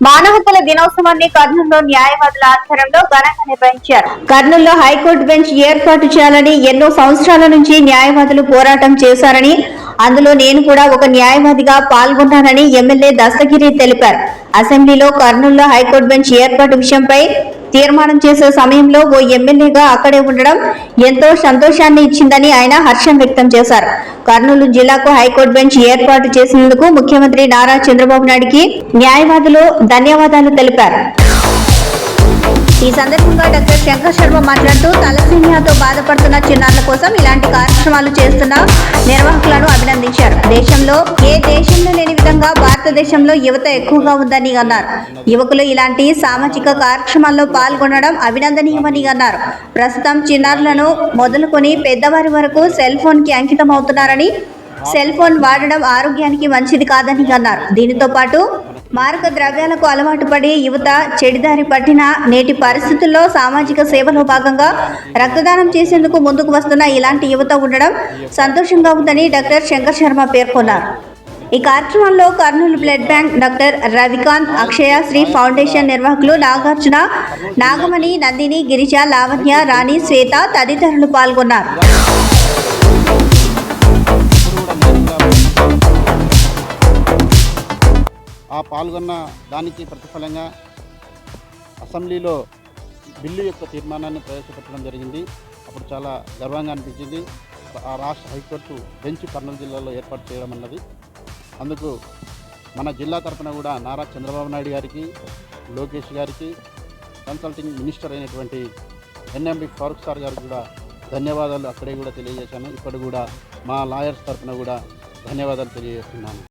మానవ హక్కుల దినోత్సవాన్ని కర్నూలులో న్యాయవాదుల ఆధ్వర్యంలో ఘనంగా నిర్వహించారు. కర్నూలులో హైకోర్టు బెంచ్ ఏర్పాటు చేయాలని ఎన్నో సంవత్సరాల నుంచి న్యాయవాదులు పోరాటం చేశారని అందులో నేను కూడా ఒక న్యాయవాదిగా పాల్గొన్నానని ఎమ్మెల్యే దస్తగిరి తెలిపారు. అసెంబ్లీలో కర్నూలులో హైకోర్టు బెంచ్ ఏర్పాటు విషయంపై తీర్మానం చేసే సమయంలో ఓ ఎమ్మెల్యేగా అక్కడే ఉండడం ఎంతో సంతోషాన్ని ఇచ్చిందని ఆయన హర్షం వ్యక్తం చేశారు. కర్నూలు జిల్లాకు హైకోర్టు బెంచ్ ఏర్పాటు చేసినందుకు ముఖ్యమంత్రి నారా చంద్రబాబు నాయుడికి న్యాయవాదులు ధన్యవాదాలు తెలిపారు. ఈ సందర్భంగా డాక్టర్ శంకర్ శర్మ మాట్లాడుతూ తలసీమియాతో బాధపడుతున్న చిన్నారుల కోసం ఇలాంటి కార్యక్రమాలు చేస్తున్న నిర్వాహకులను అభినందించారు. దేశంలో ఏ దేశంలో లేని విధంగా భారతదేశంలో యువత ఎక్కువగా ఉందని అన్నారు. యువకులు ఇలాంటి సామాజిక కార్యక్రమాల్లో పాల్గొనడం అభినందనీయమని అన్నారు. ప్రస్తుతం చిన్నారులను మొదలుకొని పెద్దవారి వరకు సెల్ ఫోన్కి అంకితం అవుతున్నారని సెల్ ఫోన్ వాడడం ఆరోగ్యానికి మంచిది కాదని అన్నారు. దీనితో పాటు మారక ద్రవ్యాలకు అలవాటు పడి యువత చెడిదారి పట్టిన నేటి పరిస్థితుల్లో సామాజిక సేవలో భాగంగా రక్తదానం చేసేందుకు ముందుకు వస్తున్న ఇలాంటి యువత ఉండడం సంతోషంగా ఉందని డాక్టర్ శంకర్ శర్మ పేర్కొన్నారు. ఈ కార్యక్రమంలో Kurnool blood bank doctor Ravikanth Akshaya Sri foundation నిర్వాహకులు నాగార్జున నాగమణి నందిని గిరిజ లావణ్య రాణి శ్వేత తదితరులు పాల్గొన్నారు. ఆ పాల్గొన్న దానికి ప్రతిఫలంగా అసెంబ్లీలో బిల్లు యొక్క తీర్మానాన్ని ప్రవేశపెట్టడం జరిగింది. అప్పుడు చాలా గర్వంగా అనిపించింది. ఆ రాష్ట్ర హైకోర్టు బెంచ్ కర్నూలు జిల్లాలో ఏర్పాటు చేయడం అన్నది. అందుకు మన జిల్లా తరపున కూడా నారా చంద్రబాబు నాయుడు గారికి లోకేష్ గారికి కన్సల్టింగ్ మినిస్టర్ అయినటువంటి ఎన్ఎండి ఫారూక్ సార్ గారికి కూడా ధన్యవాదాలు అక్కడే కూడా తెలియజేశాను. ఇప్పుడు కూడా మా లాయర్స్ తరపున కూడా ధన్యవాదాలు తెలియజేస్తున్నాను.